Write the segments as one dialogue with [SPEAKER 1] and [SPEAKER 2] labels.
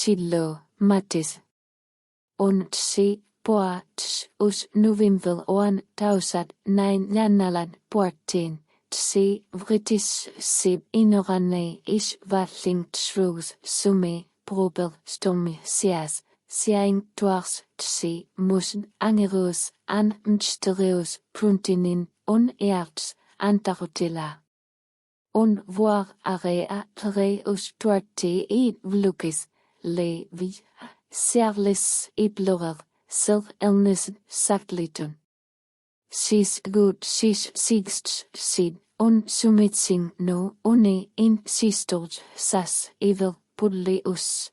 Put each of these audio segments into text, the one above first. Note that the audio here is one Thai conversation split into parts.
[SPEAKER 1] silloin, matis. Und sie poats us nuvimvel oan tausat nein jännälän puottiin, tsi vritis sib ignoranei is vallin truus sumi probel stummi sias, siain tuars tsi musn angerus an mstereus pruntinin un earts antarutilla. On voir area tleus tuarti i vlukis, le vi serles e plural sir elnes saklitun. Sis good sis sigst sid on sumitsing no one in sistort sas evil pulle us.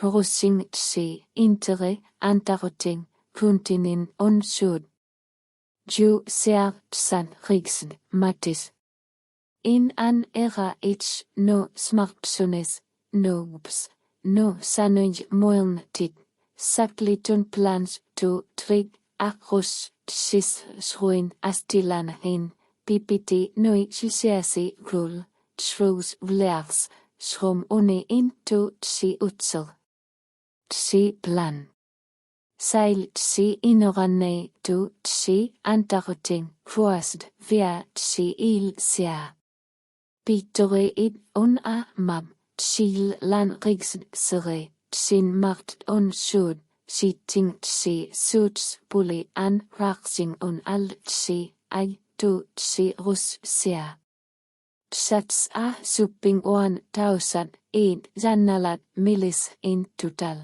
[SPEAKER 1] Horussing se intere antaroting kuntinin on sud. Ju ser san riksen matis. In an era ich no smartsunes, noobs, nu sanuj muilntit, saklitun plans tu trig akrus tsis sruin astilan hin, pipiti nui sisiasi rul, tsrus vlears, srum uni in tu tsi utsel. Tsi plan. Seil tsi inorane tu tsi antarutin kruast via tsi il sia. Pitore id un a mab. Tsil lan rigsen sere, tsin mart on sud, si ting tsi suds puli an raksing on al tsi, ai tu tsi rus sia. Sats a supping oan tausat, id zannalat milis in total.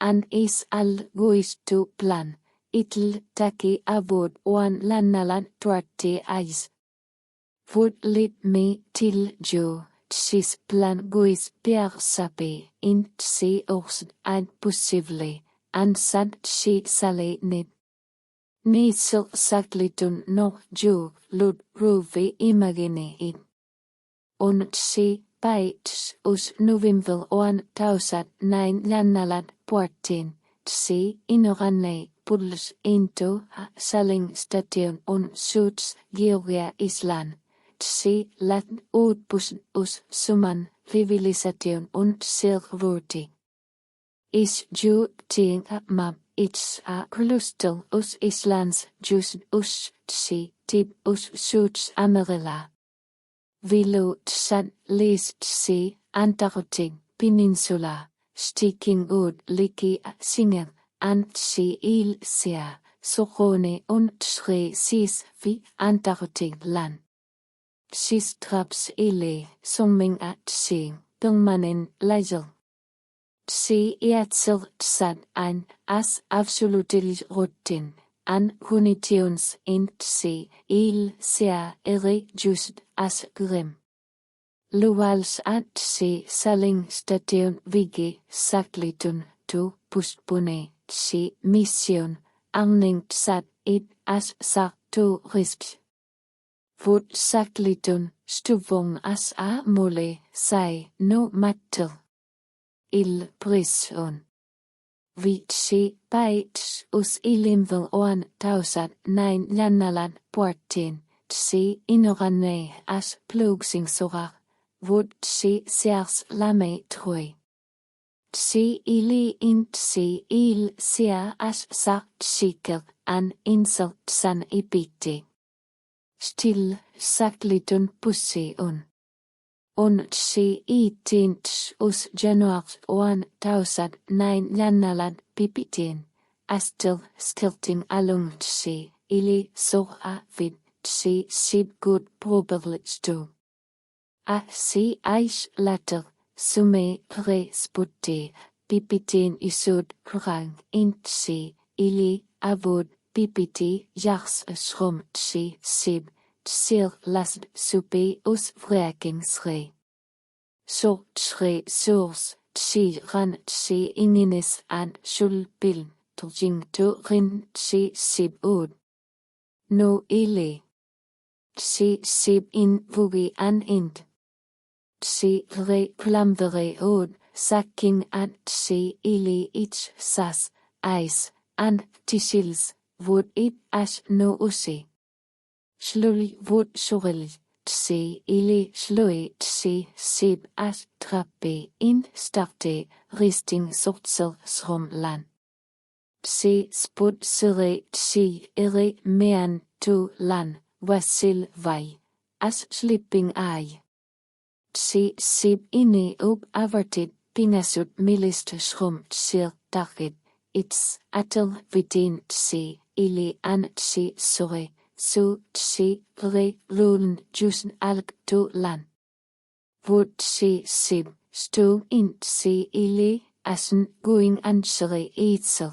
[SPEAKER 1] An is al guistu plan, itl taki avod oan lannalan tuarti ais. Vod lit me til jo, siis planguis piarsapi, intsi ors ad pusivli, ansad si salinit. Niisel saklitun no ju lud ruvi imaginiin. On si päits us nuvimvel oan tausat näin jännälät puartiin, si inorannei pulls into saling station on suits georgia islan tsi lat uutpus us suman civilisation on servuti. Is ju ting map its a klustel us Islands jus us tsi tib us suits amarilla. Vilo tsan list si Antarctic Peninsula, sticking ud liki singer, ant si il sorone und tre sis vi Antarctic land. Sistraps ili, som min at si, tungmanin lejel. Si iatsel tsad an, as absolutil rutin, an hunitiuns int si, il sia eri just as grim. Luals at si selling station vigi saklitun tu puspune si mission, arning tsad it as sa tu risks Vod saklitun stuvong as a mole sai no matter. Il prison. Vitsi päits us ilimvel oan tausat näin lännalan puartiin, tsi inoranne as plugsing sorar, vod tsi sears lame troi. Tsi ili in tsi il sia as sa tsikel an insel san ipiti. Still saklitun pussi on si iitint us januars oan tausat näin lännalan pipitin, astel stilting alung si, ili so a vid si sib good. A si ais later, sume pre sputti, pipitin isud kurang int si, ili avod pipiti jars schrum si sib, Sir last supe us vrekingsre. So tre source tsi ran tsi ininis an bil turjing to rin tsi sib ud. No ile. Tsi sib in vugi an int. Tsi re plamvere ud saking at tsi ili ich sas, eis, an tisils, vod ip as no usi. Slowly would sorgeligt se ili slået se sib at trappe indstarte resting sortser from land. Se spud sere si ere mean to lan wasil vej, as sleeping eye. Se sib inde op avertit pingasut milist shrum sir dagit, its atel vidin se ili an se sore Succible lun jusen alg tulan. Vutsi sim stu intsi ili asen guin anseri itsel.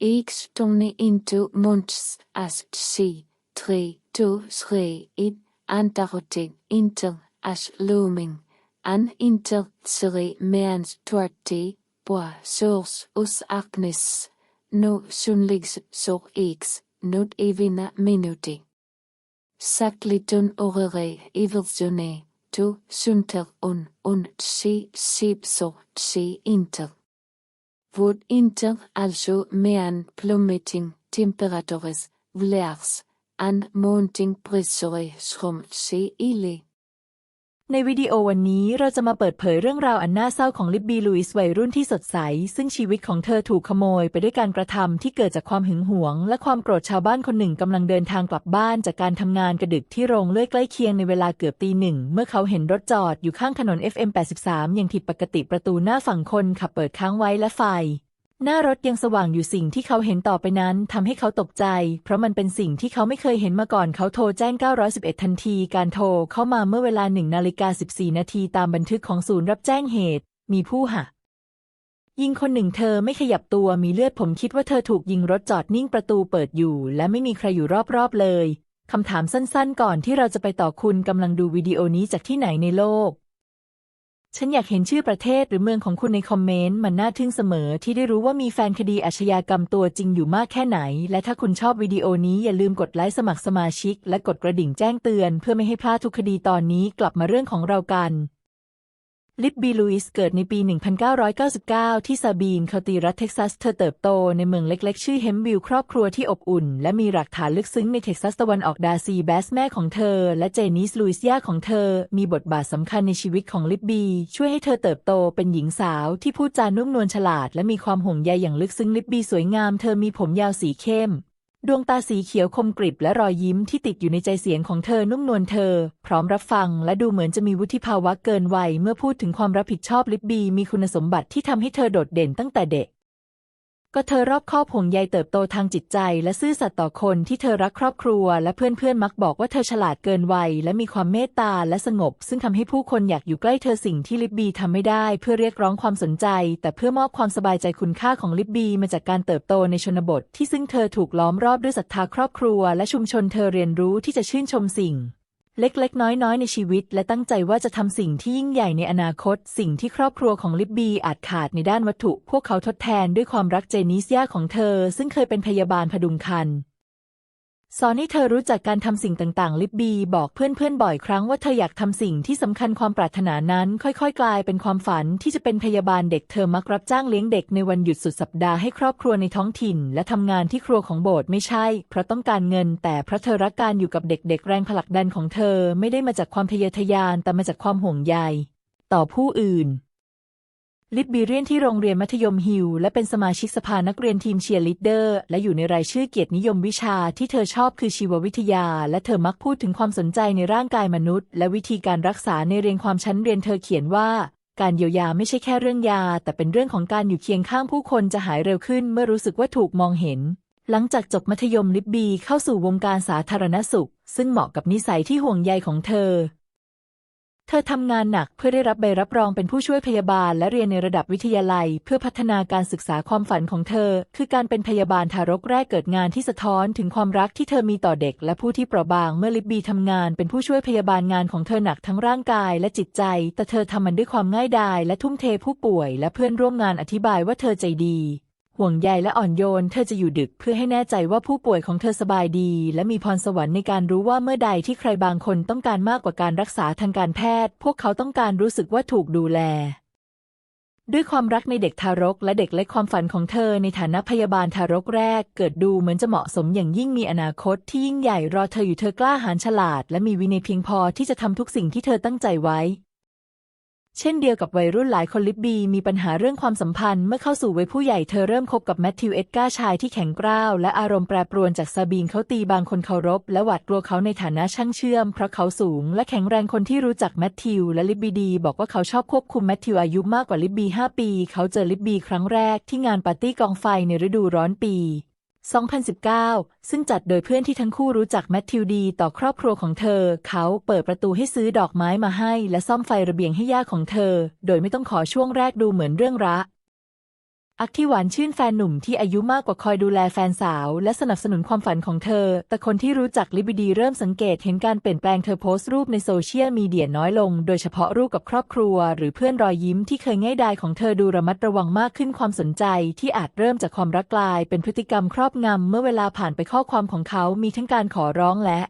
[SPEAKER 1] Iks tungni into munts as si, tre tu sre id antarotig intel as looming, an intel sri means tuarti, boa sors us agnis, no sunligs sur iks Note evina minuti. Sakliton orere eversione, tu sunter un und si sipso si inter. Vod inter also mean plummeting temperatures, vlears, an mounting pressure schrum si ili.
[SPEAKER 2] ในวิดีโอวันนี้เราจะมาเปิดเผยเรื่องราวอันน่าเศร้าของลิบบี้ลุยส์วัยรุ่นที่สดใส ซึ่งชีวิตของเธอถูกขโมยไปด้วยการกระทำที่เกิดจากความหึงหวง และความโกรธชาวบ้านคนหนึ่งกำลังเดินทางกลับบ้านจากการทำงานกระดึกที่โรงเลื่อยใกล้เคียงในเวลาเกือบตีหนึ่ง เมื่อเขาเห็นรถจอดอยู่ข้างถนน FM 83 อย่างผิดปกติประตูหน้าฝั่งคนขับเปิดค้างไว้และไฟ หน้ารถยังสว่างอยู่สิ่งที่เขาเห็นต่อไปนั้นทำให้เขาตกใจ เพราะมันเป็นสิ่งที่เขาไม่เคยเห็นมาก่อนเขาโทรแจ้ง 911 ทันที การโทรเข้ามาเมื่อเวลา1นาฬิกา14 นาทีตามบันทึกของศูนย์รับแจ้งเหตุ มีผู้หะยิงคนหนึ่งเธอไม่ขยับตัวมีเลือดผมคิดว่าเธอถูกยิงรถจอดนิ่งประตูเปิดอยู่ และไม่มีใครอยู่รอบๆเลยคำถามสั้นๆ ก่อนที่เราจะไปต่อคุณกำลังดูวิดีโอนี้จากที่ไหนในโลก ฉันอยากเห็นชื่อประเทศหรือเมืองของคุณในคอมเมนต์ มันน่าทึ่งเสมอที่ได้รู้ว่ามีแฟนคดีอาชญากรรมตัวจริงอยู่มากแค่ไหน และถ้าคุณชอบวิดีโอนี้อย่าลืมกดไลค์สมัครสมาชิก และกดกระดิ่งแจ้งเตือน เพื่อไม่ให้พลาดทุกคดีตอนนี้กลับมาเรื่องของเรากัน ลิบบีลุยส์เกิดในปี 1999 ที่ซาบีนคาตีรัฐเท็กซัส เธอเติบโตในเมืองเล็กๆ ชื่อเฮมวิลครอบครัวที่อบอุ่น และมีรากฐานลึกซึ้งในเท็กซัสตะวันออกดาซีแบสแม่ของเธอ และเจนิสลุยส์ย่าของเธอ มีบทบาทสำคัญในชีวิตของลิบบี ช่วยให้เธอเติบโตเป็นหญิงสาวที่พูดจานุ่มนวลฉลาด และมีความห่วงใยอย่างลึกซึ้งลิบบีสวยงามเธอมีผมยาวสีเข้ม ดวงตาสีเขียวคมกริบและรอยยิ้มที่ติดอยู่ในใจเสียงของเธอนุ่มนวลเธอ พร้อมรับฟังและดูเหมือนจะมีวุฒิภาวะเกินวัยเมื่อพูดถึงความรับผิดชอบลิบบีมีคุณสมบัติที่ทำให้เธอโดดเด่นตั้งแต่เด็ก ก็เธอรอบคอบห่วงใยเติบโตทางจิตใจ และซื่อสัตย์ต่อคนที่เธอรักครอบครัว และเพื่อนๆมักบอกว่าเธอฉลาดเกินวัย และมีความเมตตาและสงบ ซึ่งทำให้ผู้คนอยากอยู่ใกล้เธอสิ่งที่ลิบบีทำไม่ได้ เพื่อเรียกร้องความสนใจ แต่เพื่อมอบความสบายใจคุณค่าของลิบบีมาจากการเติบโตในชนบท ที่ซึ่งเธอถูกล้อมรอบด้วยศรัทธาครอบครัว และชุมชนเธอเรียนรู้ที่จะชื่นชมสิ่ง เล็กๆ น้อยๆ ในชีวิต และตั้งใจว่าจะทำสิ่งที่ยิ่งใหญ่ในอนาคต สิ่งที่ครอบครัวของลิบบีอาจขาดในด้านวัตถุ พวกเขาทดแทนด้วยความรักเจนิสย่าของเธอ ซึ่งเคยเป็นพยาบาลพดุงครรภ์ สอนให้เธอรู้จักการทำสิ่งต่างๆ ลิบบีบอกเพื่อนๆ บ่อยครั้งว่าเธออยากทำสิ่งที่สำคัญความปรารถนานั้น ค่อยๆ กลายเป็นความฝันที่จะเป็นพยาบาลเด็กเธอมักรับจ้างเลี้ยงเด็กในวันหยุดสุดสัปดาห์ให้ครอบครัวในท้องถิ่น และทำงานที่ครัวของโบสถ์ไม่ใช่ เพราะต้องการเงิน แต่เพราะเธอรักการอยู่กับเด็กๆ แรงผลักดันของเธอไม่ได้มาจากความทะเยอทะยานแต่มาจากความห่วงใย ต่อผู้อื่น ลิบบีเรียนที่โรงเรียนมัธยมฮิลและเป็นสมาชิกสภานักเรียนทีมเชียร์ลีดเดอร์ และอยู่ในรายชื่อเกียรตินิยมวิชาที่เธอชอบคือชีววิทยา และเธอมักพูดถึงความสนใจในร่างกายมนุษย์ และวิธีการรักษาในเรียนความชั้นเรียนเธอเขียนว่า การเยียวยาไม่ใช่แค่เรื่องยา แต่เป็นเรื่องของการอยู่เคียงข้างผู้คนจะหายเร็วขึ้นเมื่อรู้สึกว่าถูกมองเห็น หลังจากจบมัธยมลิบบีเข้าสู่วงการสาธารณสุข ซึ่งเหมาะกับนิสัยที่ห่วงใยของเธอ เธอทำงานหนักเพื่อได้รับใบรับรองเป็นผู้ช่วยพยาบาลและเรียนในระดับวิทยาลัย เพื่อพัฒนาการศึกษาความฝันของเธอ คือการเป็นพยาบาลทารกแรกเกิดงานที่สะท้อนถึงความรักที่เธอมีต่อเด็ก และผู้ที่เปราะบางเมื่อลิบบีทำงานเป็นผู้ช่วยพยาบาลงานของเธอหนักทั้งร่างกายและจิตใจ แต่เธอทำมันด้วยความง่ายดายและทุ่มเทผู้ป่วย และเพื่อนร่วมงานอธิบายว่าเธอใจดี ห่วงใยและอ่อนโยน เธอจะอยู่ดึกเพื่อให้แน่ใจว่าผู้ป่วยของเธอสบายดี และมีพรสวรรค์ในการรู้ว่าเมื่อใดที่ใครบางคนต้องการมากกว่าการรักษาทางการแพทย์ พวกเขาต้องการรู้สึกว่าถูกดูแล ด้วยความรักในเด็กทารก และเด็กเล็กความฝันของเธอในฐานะพยาบาลทารกแรก เกิดดูเหมือนจะเหมาะสมอย่างยิ่งมีอนาคตที่ยิ่งใหญ่รอเธออยู่เธอกล้าหาญฉลาด และมีวินัยเพียงพอที่จะทำทุกสิ่งที่เธอตั้งใจไว้ เช่นเดียวกับวัยรุ่นหลายคนลิบบีมีปัญหาเรื่องความสัมพันธ์เมื่อเข้าสู่วัยผู้ใหญ่เธอเริ่มคบกับแมทธิวเอ็ดการ์ชายที่แข็งกร้าว และอารมณ์แปรปรวนจากซาบีนเขาตีบางคนเคารพ และหวาดกลัวเขาในฐานะช่างเชื่อม เพราะเขาสูง และแข็งแรงคนที่รู้จักแมทธิวและลิบบีดี บอกว่าเขาชอบควบคุมแมทธิวอายุมากกว่าลิบบี5ปี เขาเจอลิบบีครั้งแรกที่งานปาร์ตี้กองไฟในฤดูร้อนปี 2019 ซึ่งจัดโดยเพื่อนที่ทั้งคู่รู้จักแมทธิวดี ต่อครอบครัวของเธอ เขาเปิดประตูให้ซื้อดอกไม้มาให้ และซ่อมไฟระเบียงให้ย่าของเธอ โดยไม่ต้องขอช่วงแรกดูเหมือนเรื่องรัก อักที่หวานชื่นแฟนหนุ่มที่อายุมากกว่าคอยดูแลแฟนสาว และสนับสนุนความฝันของเธอ แต่คนที่รู้จักลิบดีเริ่มสังเกตเห็นการเปลี่ยนแปลงเธอโพสต์รูปในโซเชียลมีเดียน้อยลง โดยเฉพาะรูปกับครอบครัว หรือเพื่อนรอยยิ้มที่เคยง่ายดายของเธอดูระมัดระวังมากขึ้นความสนใจที่อาจเริ่มจากความรักกลาย เป็นพฤติกรรมครอบงำเมื่อเวลาผ่านไปข้อความของเขามีทั้งการขอร้องและ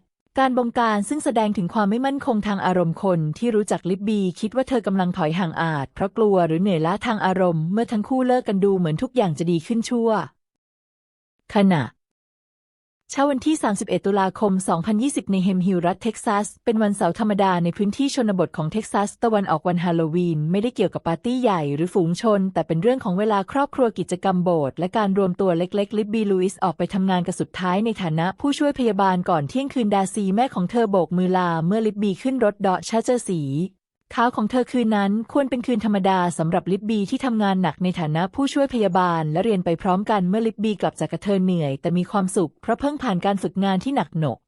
[SPEAKER 2] การบงการซึ่งแสดงถึงความไม่มั่นคงทางอารมณ์คนที่รู้จักลิบบีคิดว่าเธอกำลังถอยห่างอาจ เพราะกลัวหรือเหนื่อยล้าทางอารมณ์เมื่อทั้งคู่เลิกกันดูเหมือนทุกอย่างจะดีขึ้นชั่ว ขณะ เช้าวันที่ 31 ตุลาคม 2020 ในเฮมฮิลรัฐเท็กซัส เป็นวันเสาร์ธรรมดาในพื้นที่ชนบทของเท็กซัส ตะวันออกวันฮาโลวีน ไม่ได้เกี่ยวกับปาร์ตี้ใหญ่หรือฝูงชน แต่เป็นเรื่องของเวลาครอบครัวกิจกรรมโบสถ์และการรวมตัวเล็กๆ ลิบบีลูอิสออกไปทำงานกันสุดท้ายในฐานะผู้ช่วยพยาบาลก่อนเที่ยงคืนดาซีแม่ของเธอโบกมือลาเมื่อลิบบีขึ้นรถเดาะชาเจอร์ สีขาของเธอคืนนั้นควรเป็นคืนธรรมดาสำหรับลิบบีที่ทำงานหนักในฐานะผู้ช่วยพยาบาลและเรียนไปพร้อมกันเมื่อลิบบีกลับจากกระเธอเหนื่อย แต่มีความสุขเพราะเพิ่งผ่านการฝึกงานที่หนักหนก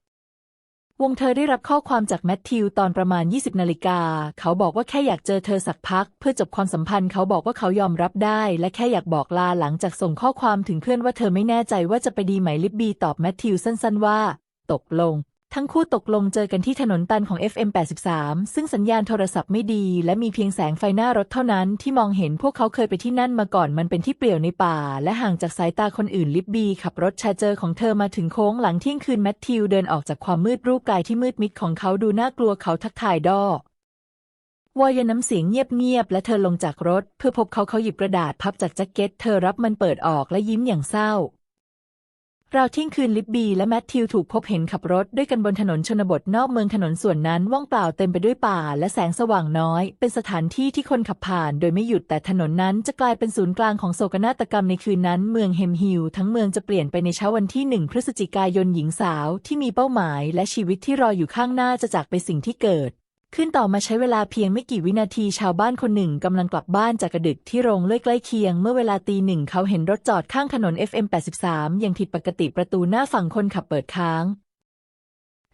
[SPEAKER 2] วงเธอได้รับข้อความจากแมทธิวตอนประมาณ 20 นาฬิกา เขาบอกว่าแค่อยากเจอเธอสักพัก เพื่อจบความสัมพันธ์เขาบอกว่าเขายอมรับได้ และแค่อยากบอกลาหลังจากส่งข้อความถึงเพื่อนว่าเธอไม่แน่ใจว่าจะไปดีไหมลิบบีตอบแมทธิวสั้น ๆ ว่า ตกลง ทั้งคู่ตกลงเจอกันที่ถนนตันของ FM 83 ซึ่งสัญญาณโทรศัพท์ไม่ดี และมีเพียงแสงไฟหน้ารถเท่านั้นที่มองเห็นพวกเขาเคยไปที่นั่นมาก่อนมันเป็นที่เปลี่ยวในป่า และห่างจากสายตาคนอื่นลิบบีขับรถชาเจอของเธอมาถึงโค้งหลังเที่ยงคืนแมทธิวเดินออกจากความมืดรูปกายที่มืดมิดของเขาดูน่ากลัวเขาทักทายดอวอยน้ำเสียงเงียบๆและเธอลงจากรถ เพื่อพบเขาเขาหยิบกระดาษพับจากแจ็คเก็ต เธอรับมันเปิดออกและยิ้มอย่างเศร้า เราที่ยงคืนลิบบีและแมทธิวถูกพบเห็นขับรถด้วยกันบนถนนชนบทนอกเมืองถนนส่วนนั้นว่างเปล่าเต็มไปด้วยป่าและแสงสว่างน้อย เป็นสถานที่ที่คนขับผ่านโดยไม่หยุดแต่ถนนนั้นจะกลายเป็นศูนย์กลางของโศกนาฏกรรมในคืนนั้น เมืองเฮมฮิลทั้งเมืองจะเปลี่ยนไปในเช้าวันที่หนึ่งพฤศจิกายนหญิงสาวที่มีเป้าหมายและชีวิตที่รออยู่ข้างหน้าจะจากไปสิ่งที่เกิด ขึ้นต่อมาใช้เวลาเพียงไม่กี่วินาทีชาวบ้านคนหนึ่งกำลังกลับบ้านจากกระดึกที่โรงเลื่อยใกล้เคียง เมื่อเวลาตีหนึ่งเขาเห็นรถจอดข้างถนน FM 83อย่างผิดปกติประตูหน้าฝั่งคนขับเปิดค้าง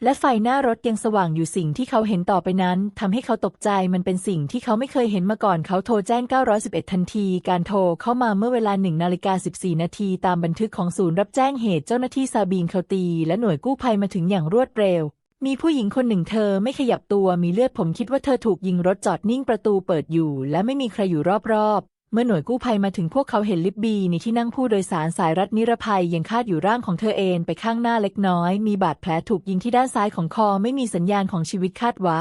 [SPEAKER 2] และไฟหน้ารถยังสว่างอยู่สิ่งที่เขาเห็นต่อไปนั้นทำให้เขาตกใจมันเป็นสิ่งที่เขาไม่เคยเห็นมาก่อนเขาโทรแจ้ง 911 ทันที การโทรเข้ามาเมื่อเวลา1นาฬิกา14 นาทีตามบันทึกของศูนย์รับแจ้งเหตุเจ้าหน้าที่ซาบีนเคาตี และหน่วยกู้ภัยมาถึงอย่างรวดเร็ว มีผู้หญิงคนหนึ่งเธอไม่ขยับตัวมีเลือดผมคิดว่าเธอถูกยิงรถจอดนิ่งประตูเปิดอยู่ และไม่มีใครอยู่รอบๆ เมื่อหน่วยกู้ภัยมาถึงพวกเขาเห็นลิบบีในที่นั่งผู้โดยสารสายรัดนิรภัยยังคาดอยู่ร่างของเธอเองไปข้างหน้าเล็กน้อย มีบาดแผลถูกยิงที่ด้านซ้ายของคอไม่มีสัญญาณของชีวิตคาดวะ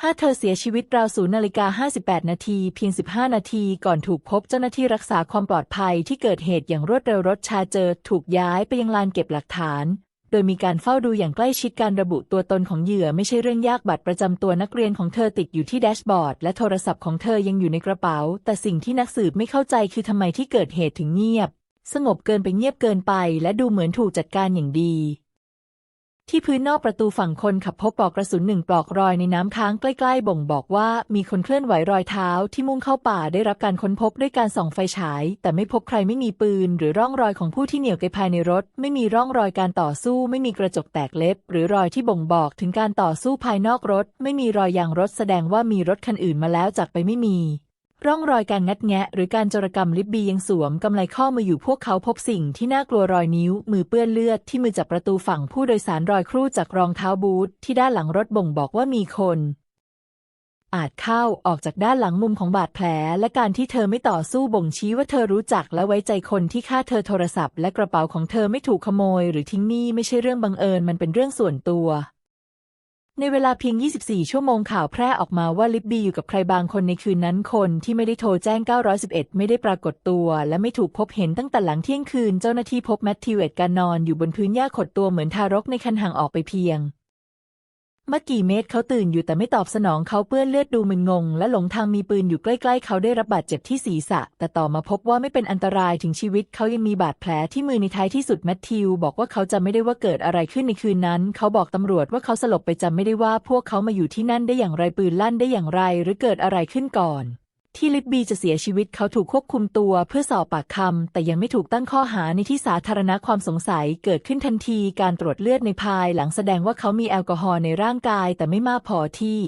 [SPEAKER 2] ห้าเธอเสียชีวิตราวศูนย์นาฬิกา58นาทีเพียง15นาทีก่อนถูกพบเจ้าหน้าที่รักษาความปลอดภัยที่เกิดเหตุอย่างรวดเร็วรถชาเจอถูกย้ายไปยังลานเก็บหลักฐาน ดยมีการเฝ้าดูอย่างใกล้ชิดการระบุตัวตนของเหยื่อไม่ใช่เรื่องยากบัตรประจำตัวนักเรียนของเธอติดอยู่ที่แดชบอร์ดและโทรศัพท์ของเธอยังอยู่ในกระเป๋า แต่สิ่งที่นักสืบไม่เข้าใจคือทำไมที่เกิดเหตุถึงเงียบ สงบเกินไปเงียบเกินไป และดูเหมือนถูกจัดการอย่างดี ที่พื้นนอกประตูฝั่งคนขับพบปลอกกระสุนหนึ่งปลอกรอยในน้ำค้างใกล้ๆ บ่งบอกว่ามีคนเคลื่อนไหวรอยเท้าที่มุ่งเข้าป่าได้รับการค้นพบด้วยการส่องไฟฉาย แต่ไม่พบใครไม่มีปืน หรือร่องรอยของผู้ที่เหนี่ยวไกภายในรถ ไม่มีร่องรอยการต่อสู้ ไม่มีกระจกแตกเล็บ หรือรอยที่บ่งบอกถึงการต่อสู้ภายนอกรถ ไม่มีรอยยางรถแสดงว่ามีรถคันอื่นมาแล้วจากไปไม่มี ร่องรอยการงัดแงะ หรือการจรกรรมลิบบียังสวมกำไลข้อมืออยู่พวกเขาพบสิ่งที่น่ากลัวรอยนิ้ว มือเปื้อนเลือดที่มือจับประตูฝั่งผู้โดยสารรอยครูดจากรองเท้าบูทที่ด้านหลังรถบ่งบอกว่ามีคน อาจเข้าออกจากด้านหลังมุมของบาดแผล และการที่เธอไม่ต่อสู้บ่งชี้ว่าเธอรู้จักและไว้ใจคนที่ฆ่าเธอโทรศัพท์และกระเป๋าของเธอไม่ถูกขโมย หรือทิ้งนี้ไม่ใช่เรื่องบังเอิญมันเป็นเรื่องส่วนตัว ในเวลาเพียง 24 ชั่วโมงข่าวแพร่ออกมาว่าลิบบี้อยู่กับใครบางคนในคืนนั้นคนที่ไม่ได้โทรแจ้ง 911 ไม่ได้ปรากฏตัว และไม่ถูกพบเห็นตั้งแต่หลังเที่ยงคืน เจ้าหน้าที่พบแมทธิวเอ็ดการนอนอยู่บนพื้นหญ้าขดตัวเหมือนทารกในคันห่างออกไปเพียง เมื่อกี่เมตรเขาตื่นอยู่แต่ไม่ตอบสนองเขาเปื้อนเลือดดูมึนงง และหลงทางมีปืนอยู่ใกล้ๆ เขาได้รับบาดเจ็บที่ศีรษะ แต่ต่อมาพบว่าไม่เป็นอันตรายถึงชีวิต เขายังมีบาดแผลที่มือในท้ายที่สุดแมทธิว บอกว่าเขาจำไม่ได้ว่าเกิดอะไรขึ้นในคืนนั้น เขาบอกตำรวจว่าเขาสลบไปจำไม่ได้ว่าพวกเขามาอยู่ที่นั่นได้อย่างไรปืนลั่นได้อย่างไร หรือเกิดอะไรขึ้นก่อน ที่ลิบบีจะเสียชีวิตเขาถูกควบคุมตัวเพื่อสอบปากคำ แต่ยังไม่ถูกตั้งข้อหาในที่สาธารณะความสงสัยเกิดขึ้นทันทีการตรวจเลือดในภายหลังแสดงว่าเขามีแอลกอฮอล์ในร่างกายแต่ไม่มากพอที่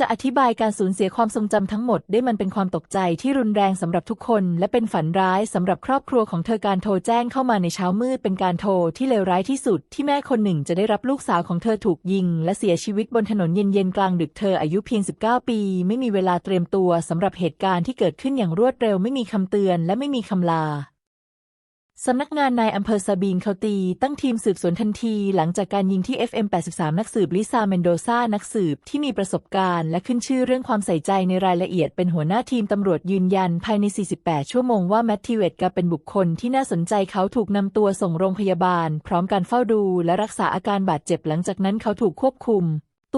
[SPEAKER 2] จะอธิบายการสูญเสียความทรงจำทั้งหมดได้มันเป็นความตกใจที่รุนแรงสำหรับทุกคน และเป็นฝันร้ายสำหรับครอบครัวของเธอการโทรแจ้งเข้ามาในเช้ามืดเป็นการโทรที่เลวร้ายที่สุด ที่แม่คนหนึ่งจะได้รับลูกสาวของเธอถูกยิง และเสียชีวิตบนถนนเย็นๆกลางดึกเธออายุเพียง 19 ปี ไม่มีเวลาเตรียมตัวสำหรับเหตุการณ์ที่เกิดขึ้นอย่างรวดเร็วไม่มีคำเตือนและไม่มีคำลา สำนักงานนายอำเภอซาบีนเคาตีตั้งทีมสืบสวนทันทีหลังจากการยิงที่ FM 83 นักสืบลิซาเมนโดซานักสืบที่มีประสบการณ์ และขึ้นชื่อเรื่องความใส่ใจในรายละเอียดเป็นหัวหน้าทีมตำรวจยืนยัน ภายใน 48 ชั่วโมงว่าแมทธิเวตกาเป็นบุคคลที่น่าสนใจเขาถูกนำตัวส่งโรงพยาบาล พร้อมการเฝ้าดูและรักษาอาการบาดเจ็บหลังจากนั้นเขาถูกควบคุม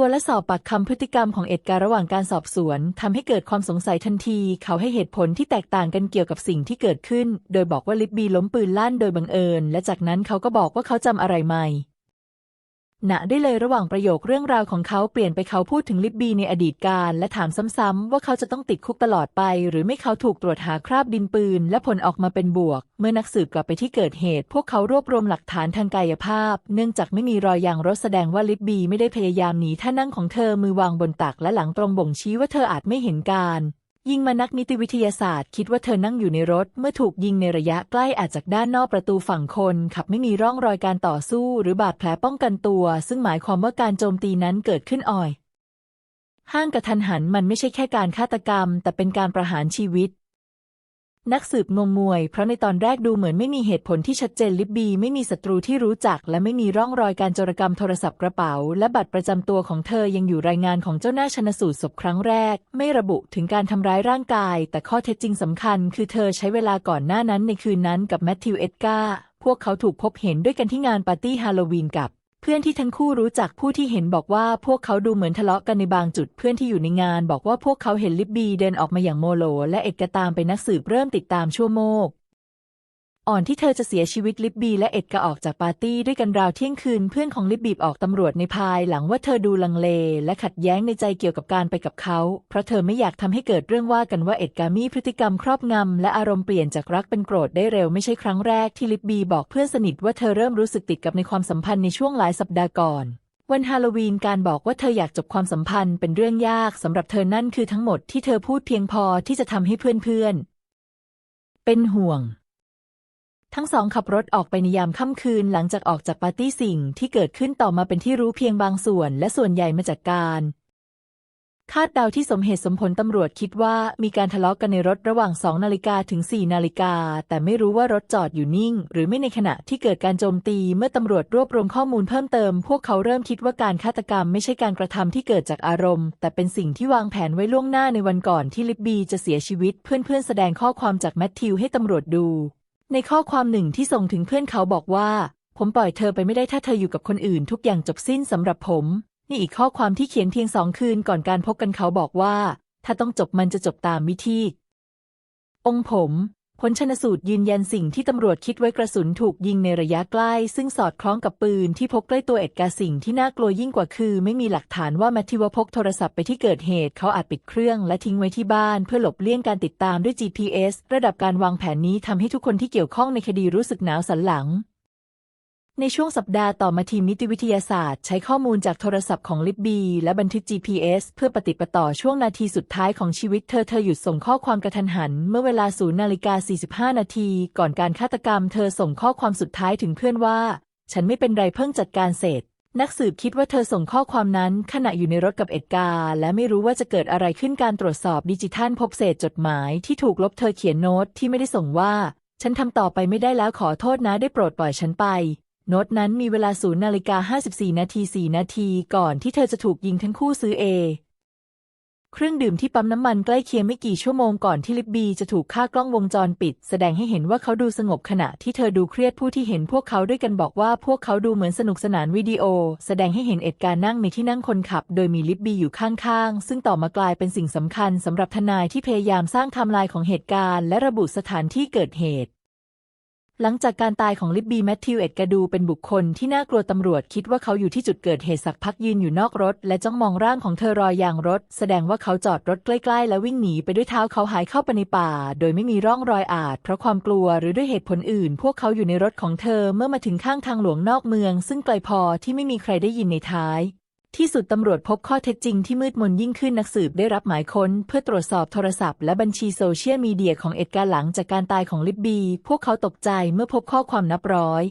[SPEAKER 2] ตัวและสอบปากคำพฤติกรรมของเอ็ดการระหว่างการสอบสวนทำให้เกิดความสงสัยทันที เขาให้เหตุผลที่แตกต่างกันเกี่ยวกับสิ่งที่เกิดขึ้น โดยบอกว่าลิบบีล้มปืนลั่นโดยบังเอิญ และจากนั้นเขาก็บอกว่าเขาจำอะไรไม่ ณได้เลยระหว่างประโยคเรื่องราวของเขาเปลี่ยนไปเขาพูดถึงลิบบีในอดีตการและถามซ้ำๆว่าเขาจะต้องติดคุกตลอดไป หรือไม่เขาถูกตรวจหาคราบดินปืน และผลออกมาเป็นบวก เมื่อนักสืบกลับไปที่เกิดเหตุ พวกเขารวบรวมหลักฐานทางกายภาพ เนื่องจากไม่มีรอยยางรถแสดงว่าลิบบีไม่ได้พยายามหนีท่านั่งของเธอมือวางบนตักและหลังตรงบ่งชี้ว่าเธออาจไม่เห็นการ ยิงมานักนิติวิทยาศาสตร์ คิดว่าเธอนั่งอยู่ในรถ เมื่อถูกยิงในระยะใกล้อาจจากด้านนอกประตูฝั่งคน ขับไม่มีร่องรอยการต่อสู้ หรือบาดแผลป้องกันตัว ซึ่งหมายความว่าการโจมตีนั้นเกิดขึ้นอ่อย ห้างกระทันหันมันไม่ใช่แค่การฆาตกรรม แต่เป็นการประหารชีวิต นักสืบงงงวย เพราะในตอนแรกดูเหมือนไม่มีเหตุผลที่ชัดเจนลิบบีไม่มีศัตรูที่รู้จัก และไม่มีร่องรอยการโจรกรรมโทรศัพท์กระเป๋า และบัตรประจำตัวของเธอยังอยู่รายงานของเจ้าหน้าชนสูตรศพครั้งแรก ไม่ระบุถึงการทำร้ายร่างกาย แต่ข้อเท็จจริงสำคัญ คือเธอใช้เวลาก่อนหน้านั้นในคืนนั้นกับแมทธิวเอ็ดการ์พวกเขาถูกพบเห็นด้วยกันที่งานปาร์ตี้ฮาโลวีนกับ เพื่อนที่ทั้งคู่รู้จักผู้ที่เห็นบอกว่าพวกเขาดูเหมือนทะเลาะกันในบางจุด เพื่อนที่อยู่ในงานบอกว่าพวกเขาเห็นลิบบีเดินออกมาอย่างโมโล และเอกตามไปนักสืบเริ่มติดตามชั่วโมก อ่อนที่เธอจะเสียชีวิตลิบบีและเอ็ดกะออกจากปาร์ตี้ด้วยกันราวเที่ยงคืนเพื่อนของลิบบีออกตำรวจในภายหลังว่าเธอดูลังเล และขัดแย้งในใจเกี่ยวกับการไปกับเขา เพราะเธอไม่อยากทำให้เกิดเรื่องว่ากันว่าเอ็ดกามีพฤติกรรมครอบงำและอารมณ์เปลี่ยนจากรักเป็นโกรธได้เร็วไม่ใช่ครั้งแรกที่ลิบบีบอกเพื่อนสนิทว่าเธอเริ่มรู้สึกติดกับในความสัมพันธ์ในช่วงหลายสัปดาห์ก่อนวันฮาโลวีนการบอกว่าเธออยากจบความสัมพันธ์เป็นเรื่องยากสำหรับเธอนั่นคือทั้งหมดที่เธอพูดเพียงพอที่จะทำให้เพื่อนๆ เป็นห่วง ทั้งสองขับรถออกไปในยามค่ำคืนหลังจากออกจากปาร์ตี้สิ่งที่เกิดขึ้นต่อมาเป็นที่รู้เพียงบางส่วน และส่วนใหญ่มาจากการ คาดเดาที่สมเหตุสมผลตำรวจคิดว่ามีการทะเลาะกันในรถระหว่าง2นาฬิกาถึง4นาฬิกา แต่ไม่รู้ว่ารถจอดอยู่นิ่ง หรือไม่ในขณะที่เกิดการโจมตีเมื่อตำรวจรวบรวมข้อมูลเพิ่มเติม พวกเขาเริ่มคิดว่าการฆาตกรรมไม่ใช่การกระทำที่เกิดจากอารมณ์ แต่เป็นสิ่งที่วางแผนไว้ล่วงหน้าในวันก่อนที่ลิบบีจะเสียชีวิต เพื่อนๆแสดงข้อความจากแมทธิวให้ตำรวจดู ในข้อความหนึ่งที่ส่งถึงเพื่อนเขาบอกว่า ผมปล่อยเธอไปไม่ได้ถ้าเธออยู่กับคนอื่น ทุกอย่างจบสิ้นสำหรับผม นี่อีกข้อความที่เขียนเพียงสองคืนก่อนการพบกันเขาบอกว่า ถ้าต้องจบมันจะจบตามวิธีองผม ผลชนสูตรยืนยันสิ่งที่ตำรวจคิดไว้กระสุนถูกยิงในระยะใกล้ ซึ่งสอดคล้องกับปืนที่พกใกล้ตัวเอ็ดการสิ่งที่น่ากลัวยิ่งกว่าคือ ไม่มีหลักฐานว่าแมทธิวพกโทรศัพท์ไปที่เกิดเหตุเขาอาจปิดเครื่องและทิ้งไว้ที่บ้าน เพื่อหลบเลี่ยงการติดตามด้วย GPS ระดับการวางแผนนี้ทำให้ทุกคนที่เกี่ยวข้องในคดีรู้สึกหนาวสันหลัง ในช่วงสัปดาห์ต่อมาทีมนิติวิทยาศาสตร์ ใช้ข้อมูลจากโทรศัพท์ของลิบบี และบันทึก GPS เพื่อปฏิปต่อช่วงนาทีสุดท้ายของชีวิตเธอเธอหยุดส่งข้อความกระทันหัน เมื่อเวลาศูนย์นาฬิกา45 นาที ก่อนการฆาตกรรม เธอส่งข้อความสุดท้ายถึงเพื่อนว่า ฉันไม่เป็นไรเพิ่งจัดการเสร็จ นักสืบคิดว่าเธอส่งข้อความนั้นขณะอยู่ในรถกับเอ็ดการ์และไม่รู้ว่าจะเกิดอะไรขึ้นการตรวจสอบดิจิทัลพบเศษจดหมายที่ถูกลบเธอเขียนโน้ตที่ไม่ได้ส่งว่า ฉันทำต่อไปไม่ได้แล้วขอโทษนะได้โปรดปล่อยฉันไป โน้ตนั้นมีเวลาศูนย์นาฬิกา54 นาที 4 นาที ก่อนที่เธอจะถูกยิงทั้งคู่ซื้อเอ เครื่องดื่มที่ปั๊มน้ำมันใกล้เคียงไม่กี่ชั่วโมงก่อนที่ลิบบีจะถูกฆ่ากล้องวงจรปิด แสดงให้เห็นว่าเขาดูสงบขณะที่เธอดูเครียดผู้ที่เห็นพวกเขาด้วยกันบอกว่าพวกเขาดูเหมือนสนุกสนานวิดีโอ แสดงให้เห็นเอ็ดการนั่งในที่นั่งคนขับ โดยมีลิบบีอยู่ข้างๆ ซึ่งต่อมากลายเป็นสิ่งสำคัญสำหรับทนายที่พยายามสร้างไทม์ไลน์ของเหตุการณ์ และระบุสถานที่เกิดเหตุ หลังจากการตายของลิบบีแมทธิวเอ็ดกระดูเป็นบุคคลที่น่ากลัวตำรวจคิดว่าเขาอยู่ที่จุดเกิดเหตุสักพักยืนอยู่นอกรถ และจ้องมองร่างของเธอรอยอยางรถ แสดงว่าเขาจอดรถใกล้ๆ และวิ่งหนีไปด้วยเท้าเขาหายเข้าไปในป่า โดยไม่มีร่องรอยอาจ เพราะความกลัวหรือด้วยเหตุผลอื่น พวกเขาอยู่ในรถของเธอเมื่อมาถึงข้างทางหลวงนอกเมือง ซึ่งไกลพอที่ไม่มีใครได้ยินในท้าย ที่สุดตำรวจพบข้อเท็จจริงที่มืดมนยิ่งขึ้นนักสืบได้รับหมายค้น เพื่อตรวจสอบโทรศัพท์และบัญชีโซเชียลมีเดียของเอ็ดการ์หลังจากการตายของลิบบี พวกเขาตกใจเมื่อพบข้อความนับร้อย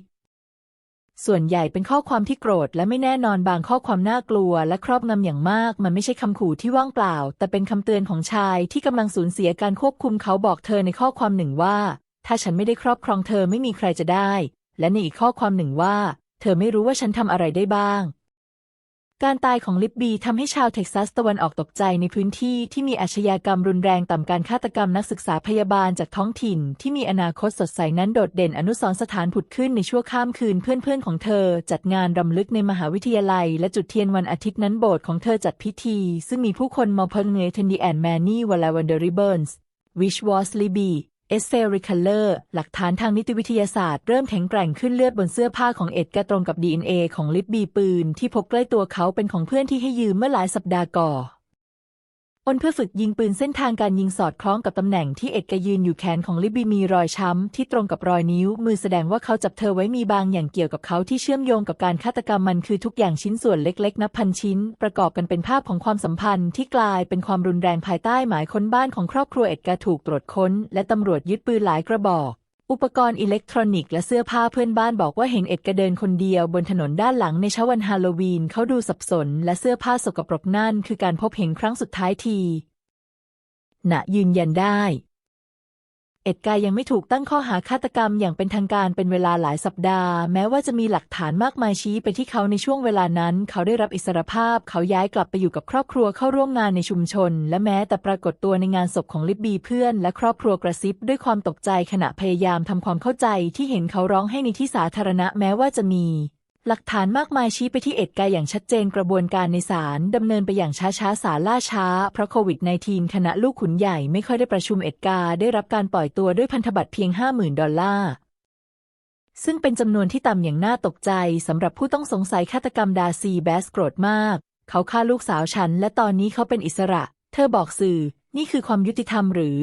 [SPEAKER 2] ส่วนใหญ่เป็นข้อความที่โกรธและไม่แน่นอนบางข้อความน่ากลัว และครอบงำอย่างมาก มันไม่ใช่คำขู่ที่ว่างเปล่า แต่เป็นคำเตือนของชายที่กำลังสูญเสียการควบคุมเขาบอกเธอในข้อความหนึ่งว่า ถ้าฉันไม่ได้ครอบครองเธอไม่มีใครจะได้ และในอีกข้อความหนึ่งว่า เธอไม่รู้ว่าฉันทำอะไรได้บ้าง การตายของลิบบีทำให้ชาวเท็กซัสตะวันออกตกใจในพื้นที่ที่มีอาชญากรรมรุนแรงต่ำการฆาตกรรมนักศึกษาพยาบาลจากท้องถิ่น ที่มีอนาคตสดใสนั้นโดดเด่นอนุสรณ์สถานผุดขึ้นในชั่วข้ามคืนเพื่อนๆของเธอ จัดงานรำลึกในมหาวิทยาลัย และจุดเทียนวันอาทิตย์นั้นโบสถ์ของเธอจัดพิธี ซึ่งมีผู้คนมาพลเนทันดีแอนแมนนี่วลาวันเดอริเบิร์นส์วิชวอสลีบี เอสเซริคัลเลอร์ หลักฐานทางนิติวิทยาศาสตร์เริ่มแข็งแกร่งขึ้นเลือดบนเสื้อผ้าของเอ็ดกรตรงกับ DNA ของลิบบีปืนที่พบใกล้ตัวเขาเป็นของเพื่อนที่ให้ยืมเมื่อหลายสัปดาห์ก่อน อนเพื่อฝึกยิงปืนเส้นทางการยิงสอดคล้องกับตำแหน่งที่เอ็ดกยืนอยู่แขนของลิบบีมีรอยช้ำที่ตรงกับรอยนิ้ว มือแสดงว่าเขาจับเธอไว้มีบางอย่างเกี่ยวกับเขาที่เชื่อมโยงกับการฆาตกรรมมันคือทุกอย่างชิ้นส่วนเล็กๆ นับพันชิ้น ประกอบกันเป็นภาพของความสัมพันธ์ที่กลายเป็นความรุนแรงภายใต้หมายค้นบ้านของครอบครัวเอ็ดการถูกตรวจค้น และตำรวจยึดปืนหลายกระบอก อุปกรณ์อิเล็กทรอนิกส์และเสื้อผ้าเพื่อนบ้านบอกว่าเห็นเอ็ดกระเดินคนเดียวบนถนนด้านหลังในเช้าวันฮาโลวีนเขาดูสับสน และเสื้อผ้าสกปรกนั่นคือการพบเห็นครั้งสุดท้ายที ณยืนยันได้ เอ็ดการ์ยังไม่ถูกตั้งข้อหาฆาตกรรมอย่างเป็นทางการเป็นเวลาหลายสัปดาห์ แม้ว่าจะมีหลักฐานมากมายชี้ไปที่เขาในช่วงเวลานั้น เขาได้รับอิสรภาพ เขาย้ายกลับไปอยู่กับครอบครัวเข้าร่วมงานในชุมชน และแม้แต่ปรากฏตัวในงานศพของลิบบีเพื่อน และครอบครัวกระซิบด้วยความตกใจขณะพยายามทำความเข้าใจที่เห็นเขาร้องให้ในที่สาธารณะแม้ว่าจะมี หลักฐานมากมายชี้ไปที่เอ็ดการ์อย่างชัดเจนกระบวนการในศาลดำเนินไปอย่างช้าๆศาลล่าช้า เพราะโควิด -19 คณะลูกขุนใหญ่ไม่ค่อยได้ประชุมเอ็ดการ์ได้รับการปล่อยตัวด้วยพันธบัตรเพียง 50,000 ดอลลาร์ซึ่งเป็นจำนวนที่ต่ำอย่างน่าตกใจสำหรับผู้ต้องสงสัยฆาตกรรมดาซีแบสโกรธมาก เขาฆ่าลูกสาวฉัน และตอนนี้เขาเป็นอิสระ เธอบอกสื่อ นี่คือความยุติธรรมหรือ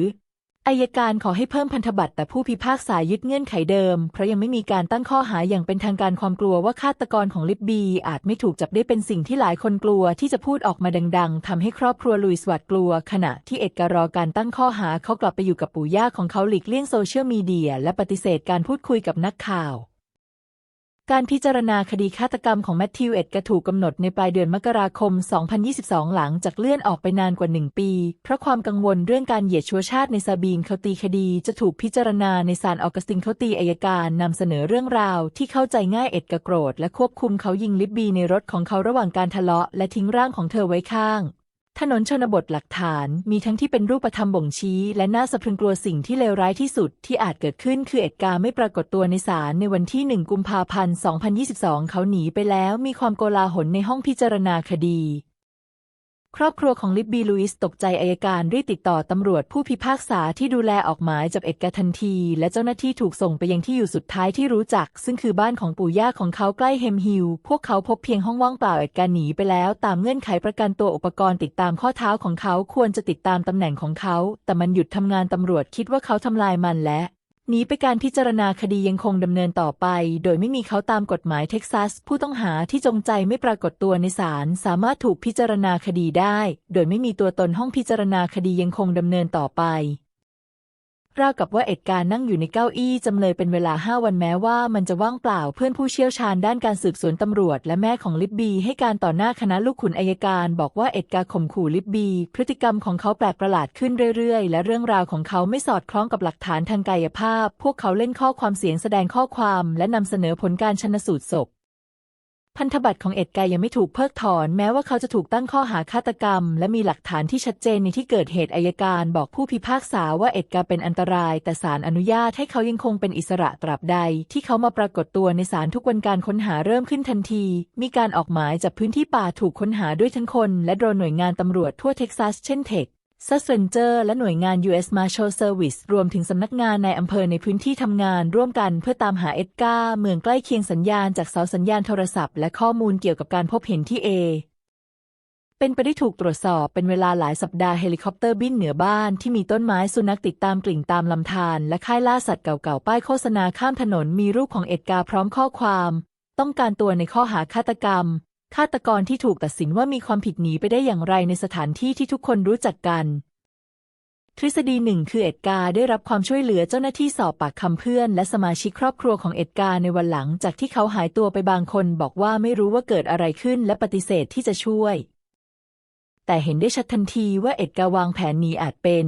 [SPEAKER 2] อายการขอให้เพิ่มพันธบัตรแต่ผู้พิพากษายึดเงื่อนไขเดิม เพราะยังไม่มีการตั้งข้อหาอย่างเป็นทางการความกลัวว่าฆาตกรของลิบบี อาจไม่ถูกจับได้เป็นสิ่งที่หลายคนกลัวที่จะพูดออกมาดัง ๆทำให้ครอบครัวลุยสวัดกลัว ขณะที่เอ็ดการ์รอการตั้งข้อหาเขากลับไปอยู่กับปู่ย่าของเขาหลีกเลี่ยงโซเชียลมีเดียและปฏิเสธการพูดคุยกับนักข่าว การพิจารณาคดีฆาตกรรมของแมทธิวเอ็ดกระถูกกำหนดในปลายเดือนมกราคม 2022 หลังจากเลื่อนออกไปนานกว่าหนึ่งปี เพราะความกังวลเรื่องการเหยียดชัวชาติในซาบีนเขาตีคดีจะถูกพิจารณาในศาลออกัสตินเขาตีอายการนำเสนอเรื่องราวที่เข้าใจง่ายเอ็ดกระโกรธและควบคุมเขายิงลิบบีในรถของเขาระหว่างการทะเลาะและทิ้งร่างของเธอไว้ข้าง ถนนชนบทหลักฐานมีทั้งที่เป็นรูปธรรมบ่งชี้ และน่าสะพรึงกลัวสิ่งที่เลวร้ายที่สุดที่อาจเกิดขึ้นคือเอ็ดการ์ไม่ปรากฏตัวในศาลในวันที่ 1 กุมภาพันธ์ 2022 เขาหนีไปแล้วมีความโกลาหลในห้องพิจารณาคดี ครอบครัวของลิบบีลุอิสตกใจอายการรีบติดต่อตำรวจผู้พิพากษาที่ดูแลออกหมายจับเอ็ดการทันที และเจ้าหน้าที่ถูกส่งไปยังที่อยู่สุดท้ายที่รู้จัก ซึ่งคือบ้านของปู่ย่าของเขาใกล้เฮมฮิลพวกเขาพบเพียงห้องว่างเปล่าเอ็ดการหนีไปแล้ว ตามเงื่อนไขประกันตัวอุปกรณ์ติดตามข้อเท้าของเขาควรจะติดตามตำแหน่งของเขา แต่มันหยุดทำงานตำรวจคิดว่าเขาทำลายมันและ นีไปการพิจารณาคดียังคงดำเนินต่อไป โดยไม่มีเขาตามกฎหมายเท็กซัส ผู้ต้องหาที่จงใจไม่ปรากฏตัวในศาลสามารถถูกพิจารณาคดีได้ โดยไม่มีตัวตนห้องพิจารณาคดียังคงดำเนินต่อไป ราวกับว่าเอ็ดการนั่งอยู่ในเก้าอี้จำเลยเป็นเวลาห้าวันแม้ว่ามันจะว่างเปล่าเพื่อนผู้เชี่ยวชาญด้านการสืบสวนตำรวจ และแม่ของลิบบีให้การต่อหน้าคณะลูกขุนอายการ บอกว่าเอ็ดการข่มขู่ลิบบี พฤติกรรมของเขาแปลกประหลาดขึ้นเรื่อยๆ และเรื่องราวของเขาไม่สอดคล้องกับหลักฐานทางกายภาพ พวกเขาเล่นข้อความเสียงแสดงข้อความ และนำเสนอผลการชนสูตรศพ พันธบัตรของเอ็ดการ์ยังไม่ถูกเพิกถอนแม้ว่าเขาจะถูกตั้งข้อหาฆาตกรรม และมีหลักฐานที่ชัดเจนในที่เกิดเหตุอายการบอกผู้พิพากษาว่าเอ็ดการ์เป็นอันตราย แต่ศาลอนุญาตให้เขายังคงเป็นอิสระตราบใด ที่เขามาปรากฏตัวในศาลทุกวันการค้นหาเริ่มขึ้นทันที มีการออกหมายจับพื้นที่ป่าถูกค้นหาด้วยทั้งคน และโดรนหน่วยงานตำรวจทั่วเท็กซัสเช่นเท็ก ซัสเซนเจอร์และหน่วยงาน U.S. Marshal Service รวมถึงสำนักงานในอำเภอในพื้นที่ทำงานร่วมกันเพื่อตามหาเอ็ดการ์เมืองใกล้เคียงสัญญาณจากเสาสัญญาณโทรศัพท์และข้อมูลเกี่ยวกับการพบเห็นที่เอเป็นไปได้ถูกตรวจสอบเป็นเวลาหลายสัปดาห์เฮลิคอปเตอร์บินเหนือบ้านที่มีต้นไม้สุนัขติดตามกลิ่งตามลำธารและค่ายล่าสัตว์เก่าๆ ป้ายโฆษณาข้ามถนนมีรูปของเอ็ดการ์พร้อมข้อความ ต้องการตัวในข้อหาฆาตกรรม ฆาตกรที่ถูกตัดสินว่ามีความผิดหนีไปได้อย่างไรในสถานที่ที่ทุกคนรู้จักกัน ทฤษฎีหนึ่งคือเอ็ดการ์ได้รับความช่วยเหลือเจ้าหน้าที่สอบปากคำเพื่อน และสมาชิกครอบครัวของเอ็ดการ์ในวันหลังจากที่เขาหายตัวไปบางคนบอกว่าไม่รู้ว่าเกิดอะไรขึ้นและปฏิเสธที่จะช่วย แต่เห็นได้ชัดทันทีว่าเอ็ดการ์วางแผนหนีอาจเป็น